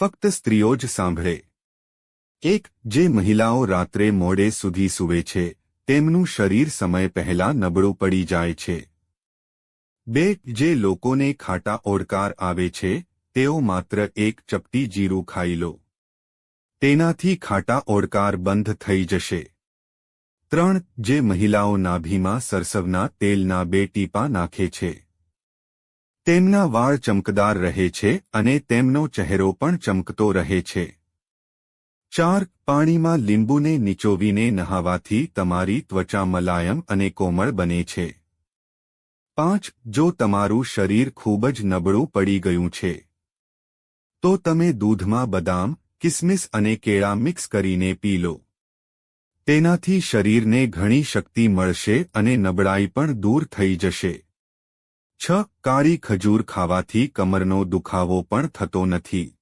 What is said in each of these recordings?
ફક્ત સ્ત્રીઓ જ સાંભળે. એક, જે મહિલાઓ રાત્રે મોડે સુધી સૂવે છે, તેમનું શરીર સમય પહેલા નબળું પડી જાય છે. બે, જે લોકોને ખાટા ઓડકાર આવે છે, તેઓ માત્ર એક ચપટી જીરું ખાઈ લો. તેનાથી ખાટા ઓડકાર બંધ થઈ જશે. ત્રણ, જે મહિલાઓ નાભીમાં સરસવના તેલના બે ટીપા નાખે છે. તેમના વાળ ચમકદાર રહે છે અને તેમનો ચહેરો પણ ચમકતો રહે છે. ચાર, પાણીમાં લીંબુને નીચોવીને નહાવાથી તમારી ત્વચા મલાયમ અને કોમળ બને છે. પાંચ, જો તમારું શરીર ખૂબ જ નબળું પડી ગયું છે, તો તમે દૂધમાં બદામ, કિસમિસ અને કેળા મિક્સ કરીને પી લો. તેનાથી શરીરને ઘણી શક્તિ મળશે અને નબળાઈ પણ દૂર થઈ જશે. છ કાળી ખજૂર ખાવાથી કમરનો દુખાવો પણ થતો નથી.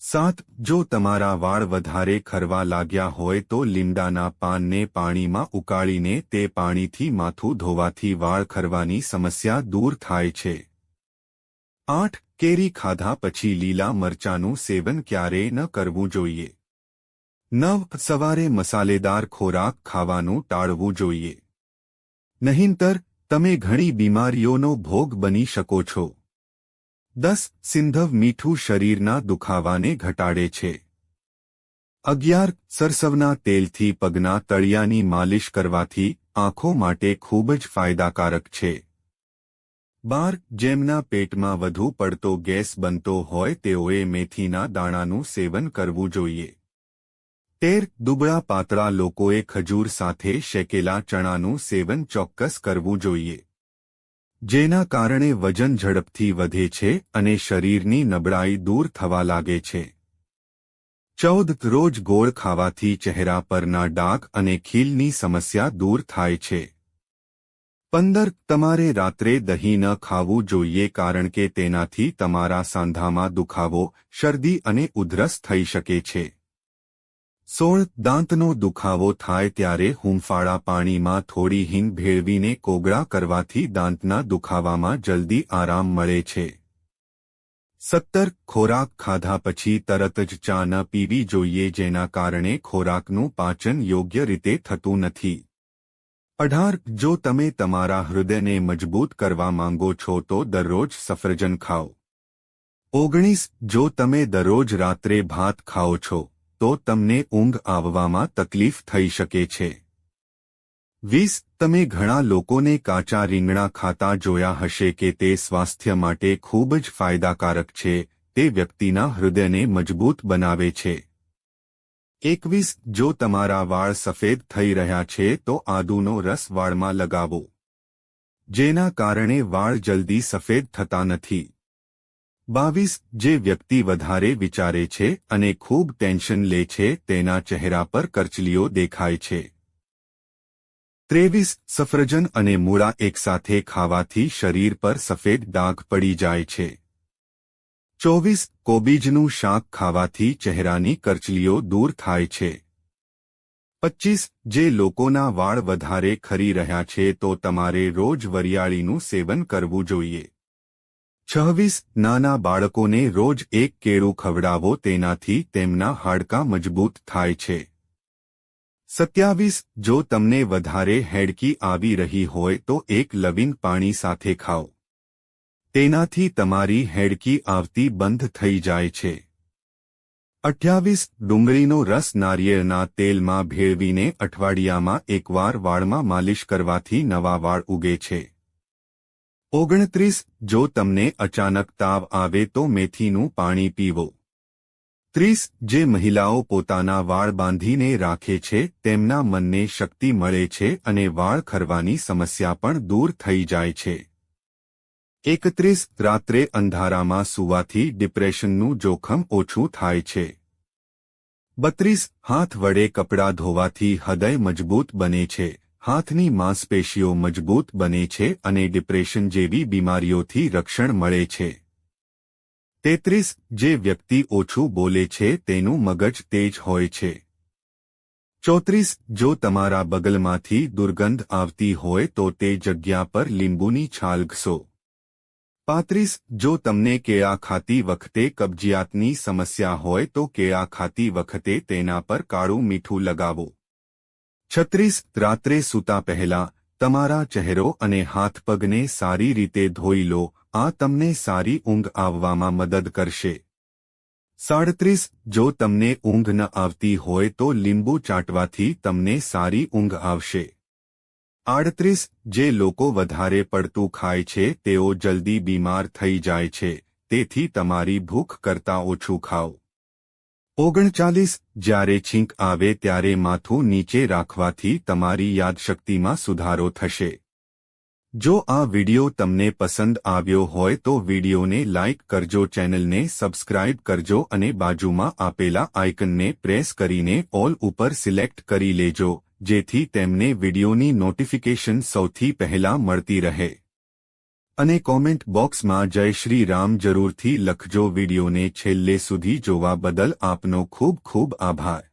સાત, જો તમારા વાળ વધારે ખરવા લાગ્યા હોય તો લીમડાના પાનને પાણીમાં ઉકાળીને તે પાણીથી માથું ધોવાથી વાળ ખરવાની સમસ્યા દૂર થાય છે. આઠ, કેરી ખાધા પછી લીલા મરચાનું સેવન ક્યારેય ન કરવું જોઈએ. નવ, સવારે મસાલેદાર ખોરાક ખાવાનું ટાળવું જોઈએ. નહીંતર તમે ઘણી બીમારીઓનો ભોગ બની શકો છો. દસ, સિંધવ મીઠું શરીરના દુખાવાને ઘટાડે છે. અગિયાર, સરસવના તેલથી પગના તળિયાની માલિશ કરવાથી આંખો માટે ખૂબ જ ફાયદાકારક છે. બાર, જેમના પેટમાં વધુ પડતો ગેસ બનતો હોય તેઓએ મેથીના દાણાનું સેવન કરવું જોઈએ. તેર દુબળા પાતળા લોકોએ ખજૂર સાથે શેકેલા ચણાનું સેવન ચોક્કસ કરવું જોઈએ. જેના કારણે વજન ઝડપથી વધે છે અને શરીરની નબળાઈ દૂર થવા લાગે છે. ચૌદ રોજ ગોળ ખાવાથી ચહેરા પરના ડાઘ અને ખીલની સમસ્યા દૂર થાય છે. પંદર, તમારે રાત્રે દહીં ન ખાવું જોઈએ કારણ કે તેનાથી તમારા સાંધામાં દુખાવો, શરદી અને ઉધરસ થઈ શકે છે. સોળ દાંતનો દુખાવો થાય ત્યારે હુંફાળા પાણીમાં થોડી હિંગ ભેળવીને કોગળા કરવાથી દાંતના દુખાવામાં જલ્દી આરામ મળે છે. સત્તર ખોરાક ખાધા પછી તરત જ ચા ન પીવી જોઈએ જેના કારણે ખોરાકનું પાચન યોગ્ય રીતે થતું નથી. અઢાર, જો તમે તમારા હૃદયને મજબૂત કરવા માંગો છો તો દરરોજ સફરજન ખાઓ. ઓગણીસ, જો તમે દરરોજ રાત્રે ભાત ખાઓ છો તો તમને ઊંઘ આવવામાં તકલીફ થઈ શકે છે. વીસ, તમે ઘણા લોકોને કાચા રીંગણા ખાતા જોયા હશે કે તે સ્વાસ્થ્ય માટે ખૂબ જ ફાયદાકારક છે, તે વ્યક્તિના હૃદયને મજબૂત બનાવે છે. એકવીસ, જો તમારા વાળ સફેદ થઈ રહ્યા છે તો આદુનો રસ વાળમાં લગાવો. જેના કારણે વાળ જલ્દી સફેદ થતા નથી. બાવીસ જે વ્યક્તિ વધારે વિચારે છે અને ખૂબ ટેન્શન લે છે તેના ચહેરા પર કરચલીઓ દેખાય છે. ત્રેવીસ સફરજન અને મૂળા એકસાથે ખાવાથી શરીર પર સફેદ ડાઘ પડી જાય છે. ચોવીસ કોબીજનું શાક ખાવાથી ચહેરાની કરચલીઓ દૂર થાય છે. પચ્ચીસ જે લોકોના વાળ વધારે ખરી રહ્યા છે તો તમારે રોજ વરિયાળીનું સેવન કરવું જોઈએ. છવ્વીસ નાના બાળકોને રોજ એક કેળું ખવડાવો તેનાથી તેમના હાડકાં મજબૂત થાય છે. સત્યાવીસ, જો તમને વધારે હેડકી આવી રહી હોય તો એક લવિંગ પાણી સાથે ખાઓ. તેનાથી તમારી હેડકી આવતી બંધ થઈ જાય છે. અઠ્યાવીસ, ડુંગળીનો રસ નારિયેળના તેલમાં ભેળવીને અઠવાડિયામાં એકવાર વાળમાં માલિશ કરવાથી નવા વાળ ઉગે છે. ઓગણત્રીસ, જો તમને અચાનક તાવ આવે તો મેથીનું પાણી પીવો. ત્રીસ, જે મહિલાઓ પોતાના વાળ બાંધીને રાખે છે, તેમના મનને શક્તિ મળે છે અને વાળ ખરવાની સમસ્યા પણ દૂર થઈ જાય છે. એકત્રીસ, રાત્રે અંધારામાં સુવાથી ડિપ્રેશનનું જોખમ ઓછું થાય છે. બત્રીસ, હાથ વડે કપડાં ધોવાથી હૃદય મજબૂત બને છે. હાથની માંસપેશીઓ મજબૂત બને છે અને ડિપ્રેશન જેવી બીમારીઓથી રક્ષણ મળે છે. તેત્રીસ, જે વ્યક્તિ ઓછું બોલે છે તેનું મગજ તેજ હોય છે. ચોત્રીસ, જો તમારા બગલમાંથી દુર્ગંધ આવતી હોય તો તે જગ્યા પર લીંબુની છાલ ઘસો. પાંત્રીસ, જો તમને કેળા ખાતી વખતે કબજિયાતની સમસ્યા હોય તો કેળા ખાતી વખતે તેના પર કાળું મીઠું લગાવો. છત્રીસ રાત્રે સૂતા પહેલા તમારા ચહેરો અને હાથ પગને સારી રીતે ધોઈ લો, આ તમને સારી ઊંઘ આવવામાં મદદ કરશે. સાડત્રીસ, જો તમને ઊંઘ ન આવતી હોય તો લીંબુ ચાટવાથી તમને સારી ઊંઘ આવશે. આડત્રીસ, જે લોકો વધારે પડતું ખાય છે, તેઓ જલ્દી બીમાર થઈ જાય છે, તેથી તમારી ભૂખ કરતાં ઓછું ખાઓ. ઓગણચાલીસ જ્યારે છીંક આવે ત્યારે માથું નીચે રાખવાથી તમારી યાદશક્તિમાં સુધારો થશે. જો આ વિડિયો તમને પસંદ આવ્યો હોય તો વિડિયોને લાઇક કરજો, ચેનલને સબસ્ક્રાઇબ કરજો અને બાજુમાં આપેલા આઇકનને પ્રેસ કરીને ઓલ ઉપર સિલેક્ટ કરી લેજો, જેથી તેમને વિડિયોની નોટિફિકેશન સૌથી પહેલા મળતી રહે. અને કોમેન્ટ બોક્સમાં જય શ્રી રામ જરૂરથી લખજો વિડીયોને છેલ્લે સુધી જોવા બદલ આપનો ખૂબ ખૂબ આભાર.